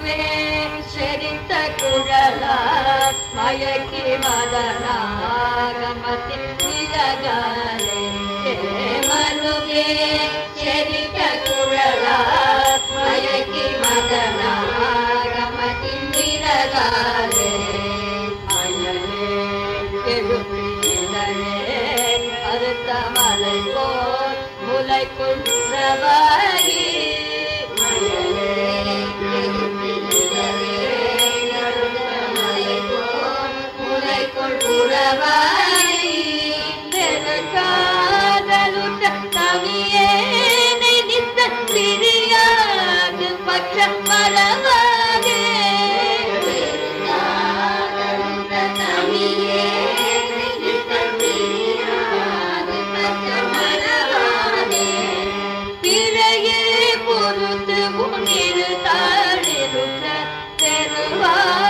மனுவே செரித்த குழலார் மயக்கி மதனாகமத்தின் விலகாலே மனுவே செரித்த குழலார் மயக்கி மதனாகமத்தின் விலகாலே அறுத்த மலை போல் முளைக்குள் பிரவாகி பொறுத்து உன்னிரு தாழிருந்த பெருவாழ்வு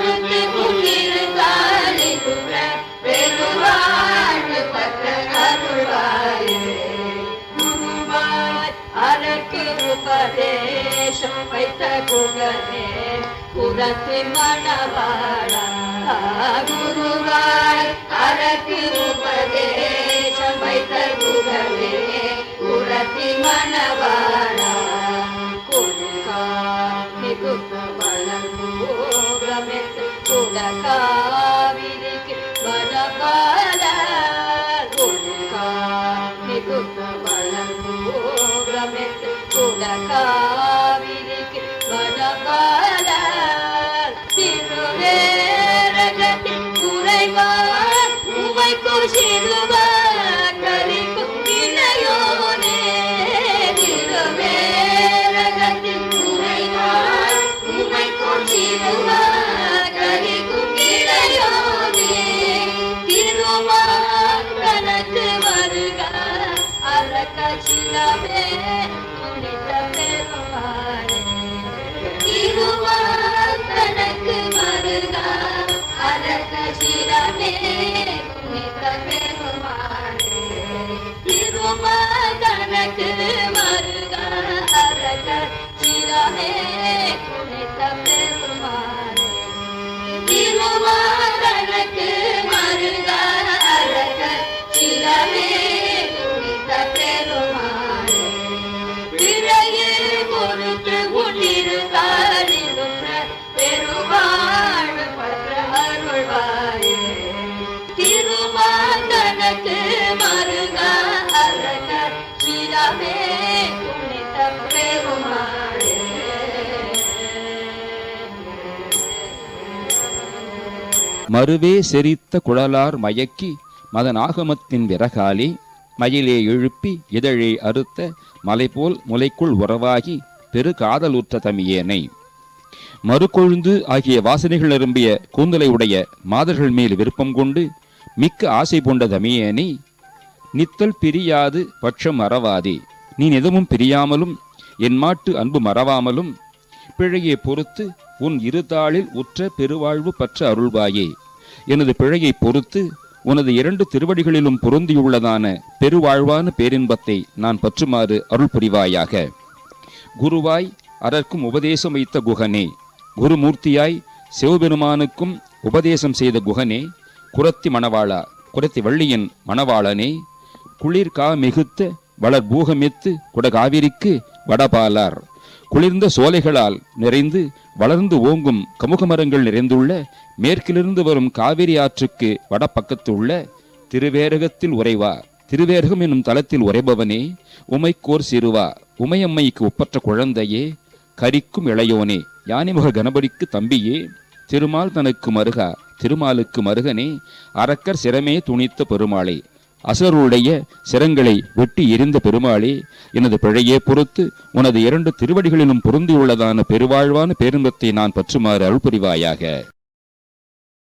உபதேசம் வைத்த குகனே குரத்து மணவாளா குருவாய் அரக்கு உபதேசம் வைத்த குகனே குரத்தி மணவாளா கொடுக்கா மிகுந்த வளர்ந்து குடகாவிரிக்கு வடபால கொடுக்கா மிகுந்த வளர்ந்து குடகாவிரிக்கு வடபால திருவேரகத்தின் குறைவா உமைக்கு கணக்கு வருக அரக்கச்சிலமே மருக அரக்க சிரமே குணித்த பெருமானே திருமா கணக்கு மருக சிரமே மறுவே செரித்த குழலார் மயக்கி மதநாகமத்தின் விறகாலே மயிலே எழுப்பி இதழே அறுத்த மலைபோல் முலைக்குள் உறவாகி பெரு காதலுற்ற தமியேனை. மறுகொழுந்து ஆகிய வாசனைகள் நிரம்பிய கூந்தலை உடைய மாதர்கள் மேல் விருப்பம் கொண்டு மிக்க ஆசை பூண்ட தமியேனை நித்தல் பிரியாது பட்சம் மறவாதே நீ எதுவும் பிரியாமலும் என் மாட்டு அன்பு மறவாமலும் பிழையை பொறுத்து உன் இருதாளில் உற்ற பெருவாழ்வு பற்ற அருள்வாயே. எனது பிழையை பொறுத்து உனது இரண்டு திருவடிகளிலும் பொருந்தியுள்ளதான பெருவாழ்வான பேரின்பத்தை நான் பற்றுமாறு அருள் புரிவாயாக குருவாய் அரற்கும் உபதேசம் வைத்த குகனே குருமூர்த்தியாய் சிவபெருமானுக்கும் உபதேசம் செய்த குகனே குரத்தி மணவாளா குரத்தி வள்ளியின் மணவாளனே குளிர்கா மிகுத்த வளர் பூகமித்து குடகாவிரிக்கு வடபாலார். குளிர்ந்த சோலைகளால் நிறைந்து வளர்ந்து ஓங்கும் கமுக மரங்கள் நிறைந்துள்ள மேற்கிலிருந்து வரும் காவிரி ஆற்றுக்கு வடபக்கத்து உள்ள திருவேரகத்தில் உறைவா திருவேரகம் என்னும் தலத்தில் உறைபவனே உமைக்கோர் சிறுவா உமையம்மைக்கு ஒப்பற்ற குழந்தையே கரிக்கும் இளையோனே யானைமுக கணபதிக்கு தம்பியே திருமால் தனக்கு மருகா திருமாலுக்கு மருகனே அரக்கர் சிரமே துணித்த பெருமாளே. அசுரருடைய சிரங்களை வெட்டி எரிந்த பெருமாளே எனது பிழையே பொறுத்து உனது இரண்டு திருவடிகளிலும் பொருந்தியுள்ளதான பெருவாழ்வான பேரின்பத்தை நான் பற்றுமாறு அருள்புரிவாயாக.